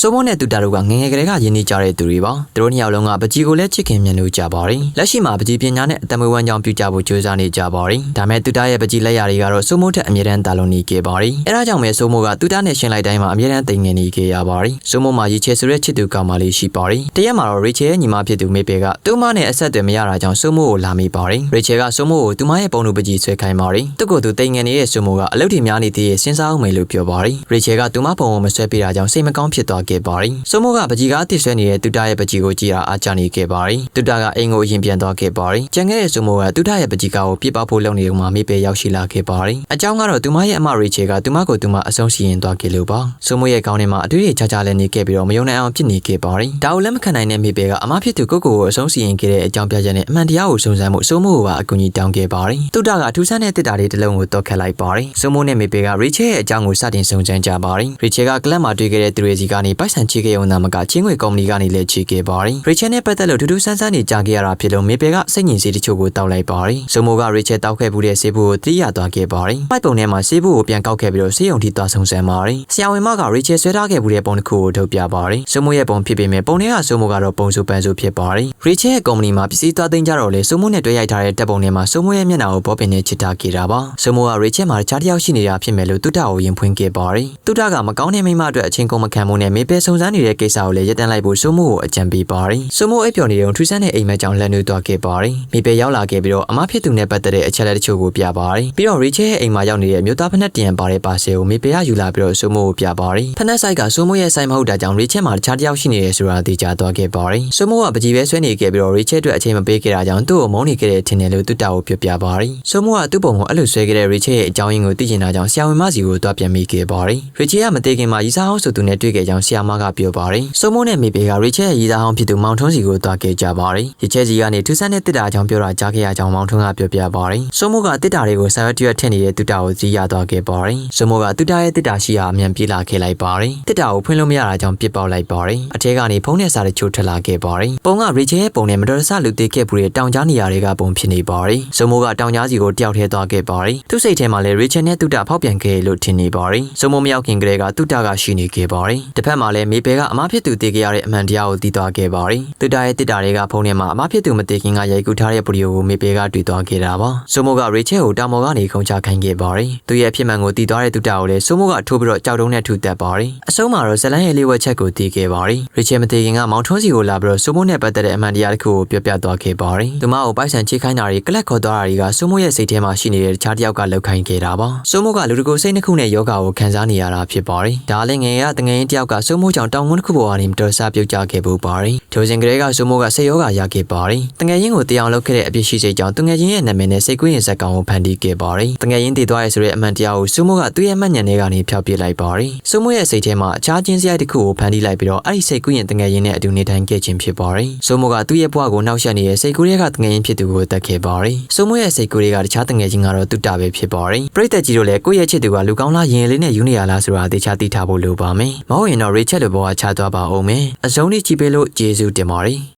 စိုးမိုးနဲ့တူတာတို့ကငယ်ငယ်ကလေးကယဉ်နေကြတဲ့သူတွေပါသူတို့နှစ်ယောက်လုံးကပကြီးကိုလည်းချစ်ခင်မြတ်လို့ကြပါတယ်လက်ရှိမှာပကြီးပညာနဲ့အတမွေးဝမ်းကြောင်းပြုကြဖို့ကြိုးစားနေကြပါတယ်ဒါမဲ့တူတာရဲ့ပကြီးလက်ရာတွေကတော့စိုးမိုးထက်အမြဲတမ်းတာလွန်နေခဲ့ပါတယ်အဲဒါကြောင့်ပဲစိုးမိုးကတူတာနဲ့ရှင်းလိုက်တိုင်းမှာအမြဲတမ်းတိမ်ငင်နေခဲ့ရပါတယ်စိုးမိုးမှာရီချဲဆိုတဲ့ချစ်သူကောင်မလေးရှိပါတယ်တရက်မှာတော့ရီချဲရဲ့ညီမဖြစ်သူမေပေကသူ့မနဲ့အဆက်အသွယ်မရတာကြောင့်စိုးမိုးကိုလာမိပါတယ်ရီချဲကစိုးမိုးကိုသူမရဲ့ပုံလူပကြီးဆွဲခိုင်းပါတယ်သူ့ကိုယ်သူတိမ်ငင်နေတဲ့စိုးမိုးကအလုပ်တွေများနေသေးရဲ့စဉ်းစားအောင်မယ်လို့ပြောပါတယ်ရီချဲကသူမပုံကိုမဆွဲပေးတာကြောင့်စိတ်မကောင်းဖြစ်သွားခဲ့ပါတယ်စိုးမိုးကပကြီးကအသစ်ဆွဲနေတဲ့တူတာရဲ့ပကြီးကိုကြည့်တာအားကျနေခဲ့ပါတယ်တူတာကအိမ်ကိုအရင်ပြန်သွားခဲ့ပါတယ်ကြံခဲ့တဲ့စိုးမိုးကတူတာရဲ့ပကြီးကိုပြစ်ပေါက်ဖို့လုပ်နေတော့မှမေပေရောက်ရှိလာခဲ့ပါတယ်အကြောင်းကတော့သူမရဲ့အမရီချဲကသူမကိုသူမအဆုံးစီရင်သွားခဲ့လို့ပါစိုးမိုးရဲ့ခေါင်းထဲမှာအတွေ့အကြုံချာလည်းနေခဲ့ပြီးတော့မယုံနိုင်အောင်ဖြစ်နေခဲ့ပါတယ်ဒါကိုလက်မခံနိုင်တဲ့မေပေကအမဖြစ်သူကိုကိုကိုအဆုံးစီရင်ခဲ့တဲ့အကြောင်းပြချက်နဲ့အမှန်တရားကိုစုံစမ်းမှုစိုးမိုးကပါအကူအညီတောင်းခဲ့ပါတယ်တူတာကထူးဆန်းတဲ့တစ်တာလေးတစ်လုံးကိုတော့ခတ်လိုက်ပါတယ်စိုးမိုးနဲ့မေပေကရီချဲရဲ့အကြောင်းကိုစတင်စုံစမ်းကြပါတယ်ရီချဲကကလပ်မှာတွေ့ခဲ့တဲ့သူတွေစီကနေပိုက်ဆံချေခဲ့ရုံသာမကချင်းငွေကုမ္ပဏီကနေလည်းချေခဲ့ပါတယ်ရီချဲနဲ့ပတ်သက်လို့ထူးထူးဆန်းဆန်းနေကြခဲ့ရတာဖြစ်လို့မေပေကစိတ်ငြိမ်စေးတချို့ကိုတောက်လိုက်ပါတယ်စိုးမိုးကရီချဲတောက်ခဲ့မှုတဲ့ဆေးဘူးကိုတိရသွားခဲ့ပါတယ်ပိုက်ပုံထဲမှာဆေးဘူးကိုပြန်ကောက်ခဲ့ပြီးတော့ဆေးရုံထိသွားဆောင်စမ်းပါတယ်ဆရာဝန်မကရီချဲဆွဲထားခဲ့မှုတဲ့ပုံတစ်ခုကိုထုတ်ပြပါတယ်စိုးမိုးရဲ့ပုံဖြစ်ပေမဲ့ပုံထဲကစိုးမိုးကတော့ပုံစုပန်းစုဖြစ်ပါတယ်ရီချဲရဲ့ကုမ္ပဏီမှာပစ္စည်းသွားသိမ်းကြတော့လေစိုးမိုးနဲ့တွေ့ရိုက်ထားတဲ့တပ်ပုံထဲမှာစိုးမိုးရဲ့မျက်နှာကိုဘောပင်နဲ့ချစ်တာခဲ့တာပါစိုးမိုးကရီချဲမှာတခြားတစ်ယောက်ရှိနေတာဖြစ်မယ်လို့တူတာကိုရင်ဖွင့်ခဲ့ပါတယ်တူတာကမကောင်းတဲ့မိမအတွက်အချင်းကုန်မခံမှုနဲ့မေပဲစုံစမ်းနေတဲ့ကိစ္စကိုလည်းရပ်တန့်လိုက်ဖို့စိုးမိုးကိုအကြံပေးပါတယ်စိုးမိုးအိပ်ပျော်နေတုန်းထူးဆန်းတဲ့အိမ်မက်ကြောင့်လက်နွေးသွားခဲ့ပါတယ်မေပဲရောက်လာခဲ့ပြီးတော့အမဖြစ်သူနဲ့ပတ်သက်တဲ့အချက်လက်တချို့ကိုပြပါတယ်ပြီးတော့ရီချဲရဲ့အိမ်မှာရောက်နေတဲ့မြို့သားဖက်နှက်တရံပါတဲ့ပါဆယ်ကိုမေပဲကယူလာပြီးတော့စိုးမိုးကိုပြပါတယ်ဖက်နှက်ဆိုင်ကစိုးမိုးရဲ့ဆိုင်မဟုတ်တာကြောင့်ရီချဲမှာတခြားတစ်ယောက်ရှိနေတယ်ဆိုတာသိကြသွားခဲ့ပါတယ်စိုးမိုးကပကြီးပဲဆွဲနေခဲ့ပြီးတော့ရီချဲအတွက်အချိန်မပေးခဲ့တာကြောင့်သူ့ကိုမုန်းနေခဲ့တဲ့ထင်တယ်လို့တူတာကိုပြောပြပါတယ်စိုးမိုးကသူ့ပုံကိုအဲ့လိုဆွဲခဲ့တဲ့ရီချဲရဲ့အကြောင်းရင်းကိုသိချင်တာကြောင့်ဆရာဝန်မစီကိုတွားပြန်မိခဲ့ပါတယ်ရီချဲကမသေးခင်မှာရီစာဟောင်းဆိုသူနဲ့တွေ့ခဲ့ကြောင်းဆရာမကပြောပါတယ်စိုးမိုးနဲ့မေပေကရီချဲရဲ့ရီစာဟောင်းဖြစ်သူမောင်ထွန်းစီကိုတွားခဲ့ကြပါတယ်ရီချဲစီကနေထူးဆန်းတဲ့တစ်တာအကြောင်းပြောတာကြားခဲ့ရကြောင်းမောင်ထွန်းကပြောပြပါတယ်စိုးမိုးကတစ်တာတွေကိုဆာရတရွက်ထည့်နေတဲ့တူတာကိုကြည့်ရသွားခဲ့ပါတယ်စိုးမိုးကတူတာရဲ့တစ်တာရှိရာအမြန်ပြေးလာခဲ့လိုက်ပါတယ်တစ်တာကိုဖွင့်လို့မရတာကြောင့်ပြစ်ပေါက်လိုက်ပါတယ်အထဲကနေဖုန်းနဲ့စာတချို့ထွက်လာခဲ့ပါတယ်ပုံကရီချဲရဲ့ပုံနဲ့မတော်တဆလူသေးခဲ့ဘူးတဲ့တောင်ကြားနေရာတွေကပုံဖြစ်နေပါတယ်စိုးမိုးကတောင်ကြားစီကိုတယောက်ထဲသွားခဲ့ပါတယ်သူ့စိတ်ထဲမှာလည်းရီချဲနဲ့တူတာဖောက်ပြန်ခဲ့လို့ထင်နေပါတယ်စိုးမိုးမရောက်ခင်ကတည်းကတူတာကရှိနေခဲ့ပါတယ်တစ်ဖက်မှာလည်းမေပေကအမဖြစ်သူတည်ခဲ့ရတဲ့အမှန်တရားကိုသိသွားခဲ့ပါတယ်တူတာရဲ့တစ်တာတွေကဖုန်းထဲမှာအမဖြစ်သူမတည်ခင်ကရိုက်ကူးထားတဲ့ဗီဒီယိုကိုမေပေကတွေ့သွားခဲ့တာပါစိုးမိုးကရီချဲကိုတာမော်ကနေခုံချခိုင်းခဲ့ပါတယ်သူရဲ့ဖြစ်မှန်ကိုသိသွားတဲ့တူတာကိုလည်းစိုးမိုးကထိုးပြီးတော့ကြောက်တုံးနဲ့ထူတက်ပါတယ်အဆုံးမှာတော့ဇလန်ရဲ့လေးဝက်ချက်ကိုသိခဲ့ပါတယ်ရီချဲမတည်ခင်ကမောင်ထွန်းစီကိုလာပြီးတော့စိုးမိုးနဲ့ပတ်သက်တဲ့အမှန်တရားတစ်ခုကိုပြောပြသွားခဲ့ပါတယ်သူမကိုပိုက်ဆံချိခိုင်းတာတွေကလပ်ခေါ်သွားတာတွေကစိုးမိုးရဲ့စိတ်ထဲမှာရှိနေတဲ့တခြားတစ်ယောက်ကလောက်ခိုင်းခဲ့တာပါစိုးမိုးကလူတကူစိတ်နှစ်ခုနဲ့ယောဂါကိုခံစားနေရတာဖြစ်ပါတယ်ဒါလည်းငယ်ရတငယ်ရင်တစ်ယောက်ကစိုးမိုးကြောင့်တောင်ဝန်းတစ်ခုပေါ်ကနေမတော်ဆပြုတ်ကျခဲ့ဖို့ပါတယ်ထိုစဉ်ကလေးကစိုးမိုးကစိတ်ယောဂါရခဲ့ပါတယ်တငယ်ရင်ကိုတရားလုပ်ခဲ့တဲ့အပြစ်ရှိစိတ်ကြောင့်တငယ်ရင်ရဲ့နာမည်နဲ့စိတ်ကူးရင်ဇက်ကောင်ကိုဖန်တီးခဲ့ပါတယ်တငယ်ရင်တည်သွားရဲဆိုတဲ့အမှန်တရားကိုစိုးမိုးကသူ့ရဲ့မှတ်ဉာဏ်ထဲကနေဖျောက်ပစ်လိုက်ပါတယ်စိုးမိုးရဲ့စိတ်ထဲမှာအခြားချင်းစရိုက်တစ်ခုကိုဖန်တီးလိုက်ပြီးတော့အဲ့ဒီစိတ်ကူးရင်တငယ်ရင်နဲ့အတူနေထိုင်ခဲ့ခြင်းဖြစ်ပါတယ်စိုးမိုးကသူ့ရဲ့ဘဝကိုနှောက်ယှက်နေတဲ့စိတ်ကူးရဲ့ကတငယ်ရင်ဖြစ်သူကိုတတ်ခဲ့ပါတယ်စိုးမိုးရဲ့စိတ်ကူးတွေကတခြားတငယ်ချင်းကတော့တူတာပဲဖြစ်ပါတယ်ပရိသတ်ကြီးတို့လည်းကိုယ့်ရဲ့ချစ်သူကလူကောင်းလားရင်လေးနဲ့ယူနေရလားဆိုတာသေချာသိထားဖို့လိုပါမယ်မဟုတ်ရင်တော့ Rachel လိုဘဝချသွားပါအောင်မယ်အစုံလေးကြည့်ပေးလို့ကျေးဇူးတင်ပါတယ်